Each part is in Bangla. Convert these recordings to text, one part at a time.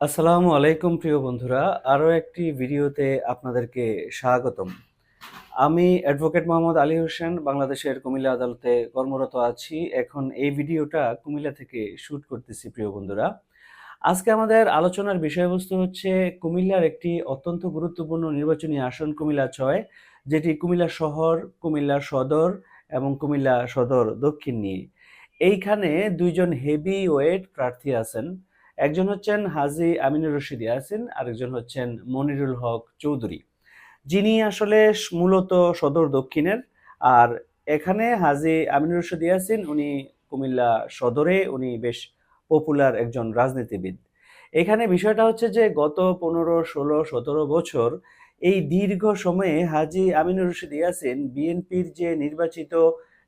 আসসালামু আলাইকুম, প্রিয় বন্ধুরা। আরও একটি ভিডিওতে আপনাদেরকে স্বাগতম। আমি অ্যাডভোকেট মোহাম্মদ আলী হোসেন, বাংলাদেশের কুমিল্লা আদালতে কর্মরত আছি। এখন এই ভিডিওটা কুমিল্লা থেকে শ্যুট করতেছি, প্রিয় বন্ধুরা। আজকে আমাদের আলোচনার বিষয়বস্তু হচ্ছে কুমিল্লার একটি অত্যন্ত গুরুত্বপূর্ণ নির্বাচনী আসন, কুমিল্লা ছয়, যেটি কুমিল্লা শহর, কুমিল্লা সদর এবং কুমিল্লা সদর দক্ষিণ নিয়ে এইখানে দুইজন হেভি ওয়েট প্রার্থী আছেন। একজন হচ্ছেন হাজি আমিনুর রশিদ ইয়াসিন আরেকজন হচ্ছেন মনিরুল হক চৌধুরী। যিনি আসলে মূলত সদর দক্ষিণের, আর এখানে হাজি আমিনুর রশিদ ইয়াসিন উনি কুমিল্লা সদরে, উনি বেশ পপুলার একজন রাজনীতিবিদ। এখানে বিষয়টা হচ্ছে যে গত পনেরো, ষোলো, সতেরো বছর এই দীর্ঘ সময়ে হাজি আমিনুর রশিদ ইয়াসিন বিএনপির যে নির্বাচিত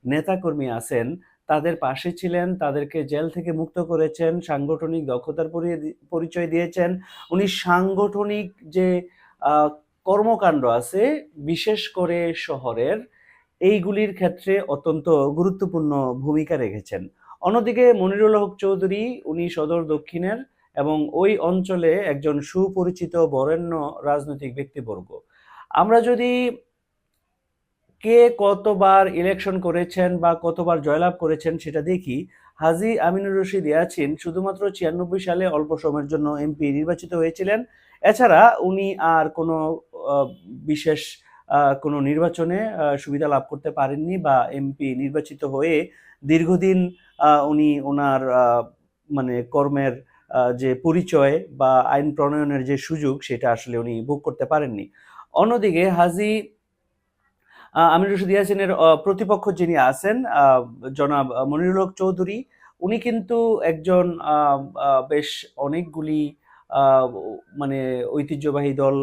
নেতাকর্মী আছেন তাদের পাশে ছিলেন, তাদেরকে জেল থেকে মুক্ত করেছেন, সাংগঠনিক দক্ষতার পরি- পরিচয় দিয়েছেন। উনি সাংগঠনিক যে কর্মকাণ্ড আছে, বিশেষ করে শহরের, এইগুলির ক্ষেত্রে অত্যন্ত গুরুত্বপূর্ণ ভূমিকা রেখেছেন। অন্যদিকে মনিরুল হক চৌধুরী, উনি সদর দক্ষিণের এবং ওই অঞ্চলে একজন সুপরিচিত বরেণ্য রাজনৈতিক ব্যক্তিবর্গ। আমরা যদি কে কতবার ইলেকশন করেছেন বা কতবার জয়লাভ করেছেন সেটা দেখি। হাজি আমিনুর রশিদ ইয়াছিন শুধুমাত্র ছিয়ানব্বই সালে অল্প সময়ের জন্য এমপি নির্বাচিত হয়েছিলেন। এছাড়া উনি আর কোনো বিশেষ কোনো নির্বাচনে সুবিধা লাভ করতে পারেননি বা এমপি নির্বাচিত হয়ে দীর্ঘদিন উনি ওনার মানে কর্মের যে পরিচয় বা আইন প্রণয়নের যে সুযোগ সেটা আসলে উনি ভোগ করতে পারেননি। অন্যদিকে হাজি আমির রশিদ ইয়াসিনের প্রতিপক্ষ যিনি আছেন জনাব মনিরুল হক চৌধুরী, উনি কিন্তু একজন বেশ অনেকগুলি মানে ঐতিহ্যবাহী দল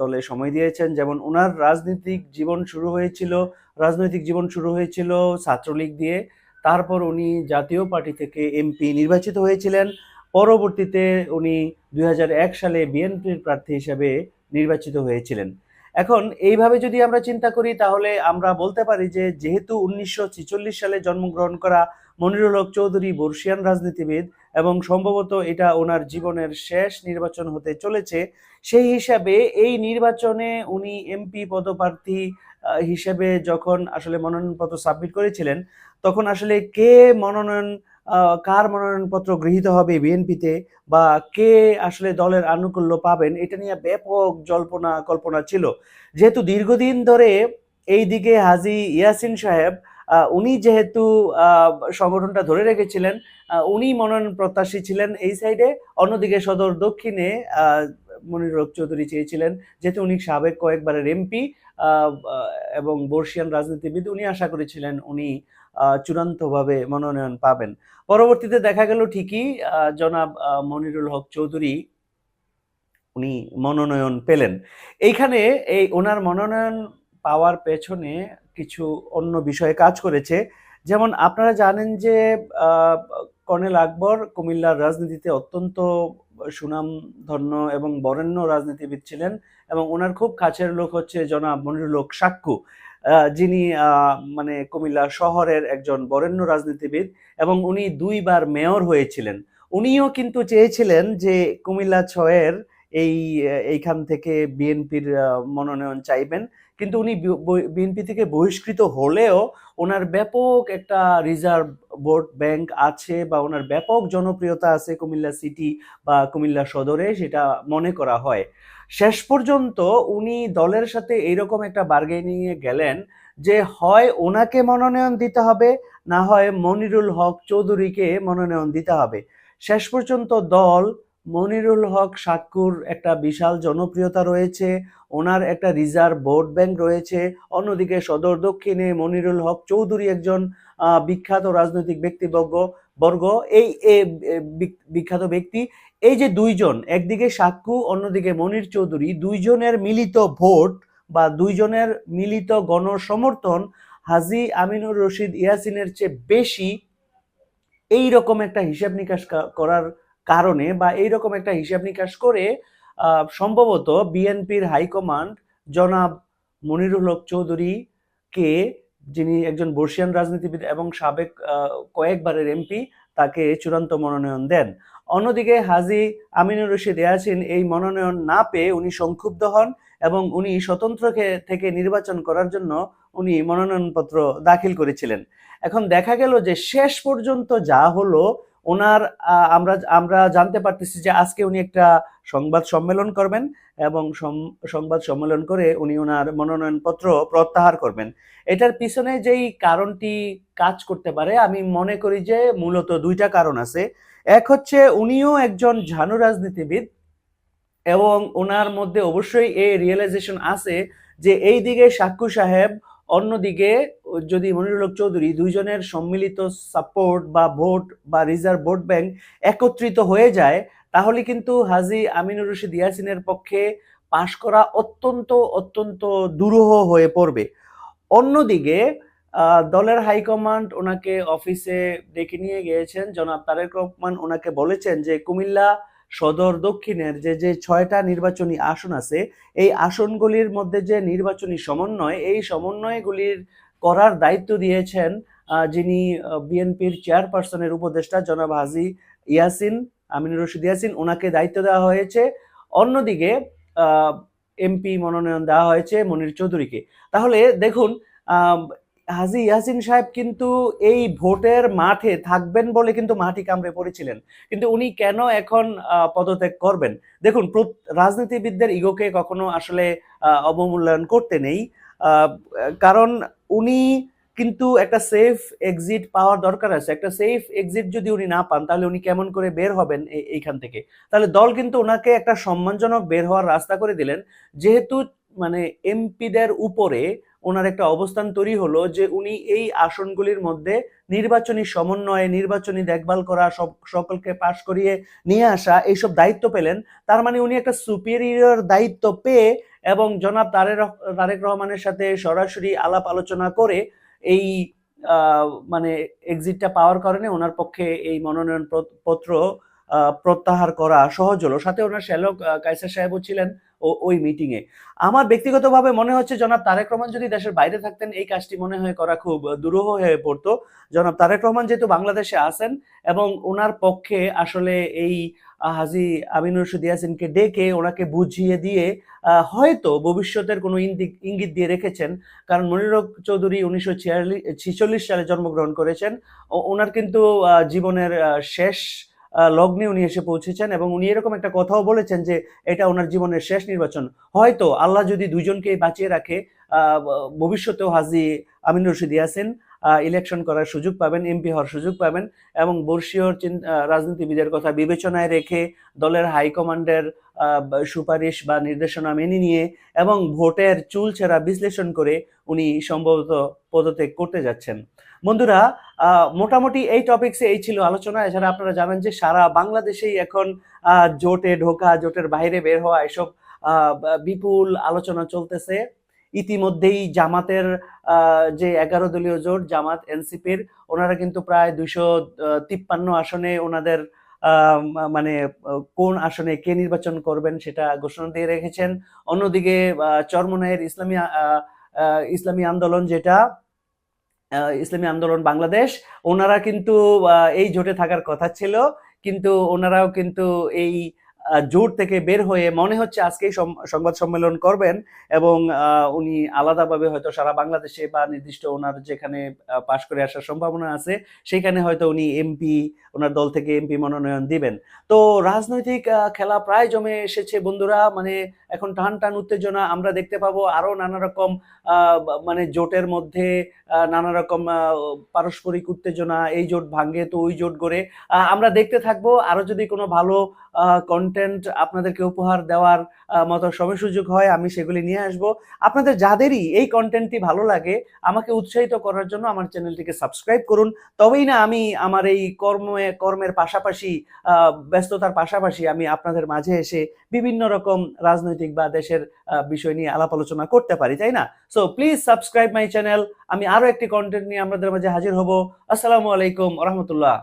দলে সময় দিয়েছেন। যেমন ওনার রাজনৈতিক জীবন শুরু হয়েছিল, রাজনৈতিক জীবন শুরু হয়েছিল ছাত্রলীগ দিয়ে। তারপর উনি জাতীয় পার্টি থেকে এমপি নির্বাচিত হয়েছিলেন। পরবর্তীতে উনি দু হাজার এক সালে বিএনপির প্রার্থী হিসেবে নির্বাচিত হয়েছিলেন। এখন এইভাবে যদি আমরা চিন্তা করি, তাহলে আমরা বলতে পারি যে, যেহেতু উনিশশো ছেচল্লিশ সালে জন্মগ্রহণ করা মনিরুল হক চৌধুরী বর্ষিয়ান রাজনীতিবিদ এবং সম্ভবত এটা ওনার জীবনের শেষ নির্বাচন হতে চলেছে, সেই হিসাবে এই নির্বাচনে উনি এমপি পদপ্রার্থী হিসেবে যখন আসলে মনোনয়নপত্র সাবমিট করেছিলেন, তখন আসলে কে মনোনয়ন কার মনোনয়নপত্র গৃহীত হবে বিএনপিতে বা কে আসলে দলের আনুকূল্য পাবেন, এটা নিয়ে ব্যাপক জল্পনা কল্পনা ছিল। যেহেতু দীর্ঘদিন ধরে এই দিকে হাজি ইয়াসিন সাহেব উনি যেহেতু সংগঠনটা ধরে রেখেছিলেন উনি মনোনয়ন প্রত্যাশী ছিলেন এই সাইডে অন্যদিকে সদর দক্ষিণে আহ, মনির হক চৌধুরী চেয়েছিলেন যেহেতু উনি সাবেক কয়েকবারের এমপি এবং বর্ষিয়ান রাজনীতিবিদ উনি আশা করেছিলেন উনি চূড়ান্তভাবে মনোনয়ন পাবেন। পরবর্তীতে দেখা গেল ঠিকই জনাব মনিরুল হক চৌধুরী উনি মনোনয়ন পেলেন। এইখানে এই ওনার মনোনয়ন পাওয়ার পেছনে কিছু অন্য বিষয়ে কাজ করেছে। যেমন আপনারা জানেন যে কর্নেল আকবর কুমিল্লার রাজনীতিতে অত্যন্ত সুনামধন্য এবং বরেণ্য রাজনীতিবিদ ছিলেন এবং ওনার খুব কাছের লোক হচ্ছে জনাব মনিরুল হক সাক্কু যিনি মানে কুমিল্লা শহরের একজন বরেণ্য রাজনীতিবিদ এবং উনি দুইবার মেয়র হয়েছিলেন। উনিও কিন্তু চেয়েছিলেন যে কুমিল্লা ছয়ের এই এইখান থেকে বিএনপির মনোনয়ন চাইবেন। কিন্তু উনি বিএনপি থেকে বহিষ্কৃত হলেও ওনার ব্যাপক একটা রিজার্ভ ভোট ব্যাংক আছে বা ওনার ব্যাপক জনপ্রিয়তা আছে কুমিল্লা সিটি বা কুমিল্লা সদরে, সেটা মনে করা হয়। শেষ পর্যন্ত উনি দলের সাথে এইরকম একটা বার্গেনিংয়ে গেলেন যে হয় ওনাকে মনোনয়ন দিতে হবে, না হয় মনিরুল হক চৌধুরীকে মনোনয়ন দিতে হবে। শেষ পর্যন্ত দল মনিরুল হক সাক্কুর একটা বিশাল জনপ্রিয়তা রয়েছে, ওনার একটা রিজার্ভ ভোট ব্যাংক রয়েছে, অন্যদিকে সদর দক্ষিণে মনিরুল হক চৌধুরী একজন বিখ্যাত রাজনৈতিক ব্যক্তিবর্গ, বর্গ। এই বিখ্যাত ব্যক্তি, এই যে দুইজন, একদিকে সাক্কু অন্যদিকে মনির চৌধুরী, দুইজনের মিলিত ভোট বা দুইজনের মিলিত গণসমর্থন হাজি আমিনুর রশিদ ইয়াসিনের চেয়ে বেশি এই রকম একটা হিসাব নিকাশ করার কারণে বা এই রকম একটা হিসাব নিকাশ করে সম্ভবত বিএনপির হাইকমান্ড জনাব মনিরুল হক চৌধুরী কে যিনি একজন বর্ষিয়ান রাজনীতিবিদ এবং সাবেক কয়েকবারের এমপি, তাকে চূড়ান্ত মনোনয়ন দেন। অন্যদিকে হাজি আমিনুর রশিদ ইয়াসিন এই মনোনয়ন না পেয়ে উনি সংক্ষুব্ধ হন এবং উনি স্বতন্ত্র থেকে নির্বাচন করার জন্য উনি মনোনয়নপত্র দাখিল করেছিলেন। এখন দেখা গেল যে শেষ পর্যন্ত যা হলো ওনার আমরা আমরা জানতে পারতেছি যে আজকে উনি একটা সংবাদ সম্মেলন করবেন এবং সংবাদ সম্মেলন করে উনি ওনার মনোনয়নপত্র প্রত্যাহার করবেন। এটার পিছনে যেই কারণটি কাজ করতে পারে, আমি মনে করি যে মূলত দুইটা কারণ আছে। এক হচ্ছে উনিও একজন ঝানু রাজনীতিবিদ এবং ওনার মধ্যে অবশ্যই এই রিয়েলাইজেশন আছে যে এই দিকে সাক্ষু সাহেব অন্যদিকে, যদি মনিরুল হক চৌধুরী দুইজনের সম্মিলিত সাপোর্ট বা ভোট বা রিজার্ভ ভোট ব্যাংক একত্রিত হয়ে যায়, তাহলে কিন্তু হাজি আমিনুর রশিদ ইয়াসিনের পক্ষে পাশ করা অত্যন্ত অত্যন্ত দুরূহ হয়ে পড়বে। অন্যদিকে দলের হাইকমান্ড ওনাকে অফিসে ডেকে নিয়ে গিয়েছেন। জনাব তারেক রহমান ওনাকে বলেছেন যে কুমিল্লা সদর, দক্ষিণের যে যে ছয়টা নির্বাচনী আসন আছে, এই আসনগুলির মধ্যে যে নির্বাচনী সমন্বয়, এই সমন্বয়গুলির করার দায়িত্ব দিয়েছেন যিনি বিএনপির চেয়ারপারসনের উপদেষ্টা জনাব হাজি ইয়াসিন, আমিনুর রশিদ ইয়াসিন, ওনাকে দায়িত্ব দেওয়া হয়েছে। অন্যদিকে এমপি মনোনয়ন দেওয়া হয়েছে মনির চৌধুরীকে। তাহলে দেখুন হাজি ইয়াসিন সাহেব কিন্তু এই ভোটের মাঠে থাকবেন বলে কিন্তু মাটি কামড়ে পড়েছিলেন। কিন্তু উনি কেন এখন পদত্যাগ করবেন? দেখুন রাজনীতিবিদদের ইগোকে কখনো আসলে অবমূল্যায়ন করতে নেই। কারণ উনি কিন্তু একটা সেফ এক্সিট পাওয়ার দরকার আছে। একটা সেফ এক্সিট যদি উনি না পান, তাহলে উনি কেমন করে বের হবেন এইখান থেকে? তাহলে দল কিন্তু ওনাকে একটা সম্মানজনক বের হওয়ার রাস্তা করে দিলেন। যেহেতু মানে এমপিদের উপরে ওনার একটা অবস্থান তৈরি হলো যে উনি এই আসনগুলির মধ্যে নির্বাচনী সমন্বয়ে নির্বাচনী দেখভাল করা, সব, সকলকে পাশ করিয়ে নিয়ে আসা, এইসব দায়িত্ব পেলেন। তার মানে উনি একটা সুপিরিয়র দায়িত্ব পেয়ে এবং জনাব তারেক তারেক রহমানের সাথে সরাসরি আলাপ আলোচনা করে এই মানে এক্সিটটা পাওয়ার কারণে ওনার পক্ষে এই মনোনয়ন পত- পত্র প্রত্যাহার করা সহজ হলো। সাথে ওনার শ্যালক কায়সার সাহেবও ছিলেন। ওই মিটিংয়ে আমার ব্যক্তিগতভাবে মনে হচ্ছে জনাব তারেক রহমান যদি দেশের বাইরে থাকতেন, এই কাজটি মনে হয় করা খুব দুরূহ হয়ে পড়তো। জনাব তারেক রহমান যেহেতু বাংলাদেশে আছেন এবং ওনার পক্ষে আসলে এই হাজি আমিনুর ইয়াসিনকে ডেকে ওনাকে বুঝিয়ে দিয়ে হয়তো ভবিষ্যতের কোনো ইঙ্গিত দিয়ে রেখেছেন। কারণ মনির চৌধুরী উনিশশো সালে জন্মগ্রহণ করেছেন। ওনার কিন্তু জীবনের শেষ লগ্নে উনি এসে পৌঁছেছেন এবং উনি এরকম একটা কথাও বলেছেন যে এটা ওনার জীবনের শেষ নির্বাচন। হয়তো আল্লাহ যদি দুজনকে বাঁচিয়ে রাখে ভবিষ্যতেও হাজি আমিন রশিদ ইয়াসিন ইলেকশন করার সুযোগ পাবেন এমপি হওয়ার সুযোগ পাবেন এবং বর্ষীয় রাজনীতিবিদের কথা বিবেচনায় রেখে দলের হাইকমান্ডের সুপারিশ বা নির্দেশনা মেনে নিয়ে এবং ভোটের চুলছেরা বিশ্লেষণ করে উনি সম্ভবত পদত্যাগ করতে যাচ্ছেন। বন্ধুরা মোটামুটি এই টপিকসে এই ছিল আলোচনা। এছাড়া আপনারা জানেন যে সারা বাংলাদেশেই এখন জোটে ঢোকা, জোটের বাইরে বের হওয়া এসব বিপুল আলোচনা চলতেছে। ইতিমধ্যেই জামাতের যে এগারো দলীয় জোট জামাত এনসিপির ওনারা কিন্তু প্রায় দুইশো তিপ্পান্ন আসনে ওনাদের মানে কোন আসনে কে নির্বাচন করবেন সেটা ঘোষণা দিয়ে রেখেছেন। অন্যদিকে আহ, চরমনাইয়ের ইসলামী ইসলামী আন্দোলন যেটা ইসলামী আন্দোলন বাংলাদেশ ওনারা কিন্তু এই জোটে থাকার কথা ছিল কিন্তু ওনারাও কিন্তু এই জোট থেকে বের হয়ে মনে হচ্ছে আজকেই সংবাদ সম্মেলন করবেন এবং উনি আলাদাভাবে হয়তো সারা বাংলাদেশে বা নির্দিষ্ট ওনার যেখানে পাশ করে আসার সম্ভাবনা আছে, সেখানে হয়তো উনি এমপি, ওনার দল থেকে এমপি মনোনয়ন দিবেন। তো রাজনৈতিক খেলা প্রায় জমে এসেছে বন্ধুরা মানে এখন টান টান উত্তেজনা, আমরা দেখতে পাবো আরও নানা রকম মানে জোটের মধ্যে নানা রকম পারস্পরিক উত্তেজনা, এই জোট ভাঙ্গে তো ওই জোট গড়ে। আমরা দেখতে থাকব আরও যদি কোনো ভালো কন্টেন্ট আপনাদেরকে উপহার দেওয়ার মতো সময় সুযোগ হয়, আমি সেগুলি নিয়ে আসব। আপনাদের যাদেরই এই কন্টেন্টটি ভালো লাগে, আমাকে উৎসাহিত করার জন্য আমার চ্যানেলটিকে সাবস্ক্রাইব করুন। তবেই না আমি আমার এই কর্মে, কর্মের পাশাপাশি ব্যস্ততার পাশাপাশি আমি আপনাদের মাঝে এসে বিভিন্ন রকম রাজনৈতিক বা দেশের বিষয় নিয়ে আলাপ আলোচনা করতে পারি, তাই না? So please subscribe my channel আমি আরও একটি কন্টেন্ট নিয়ে আপনাদের মাঝে হাজির হব। আসসালামু আলাইকুম রহমতুল্লাহ।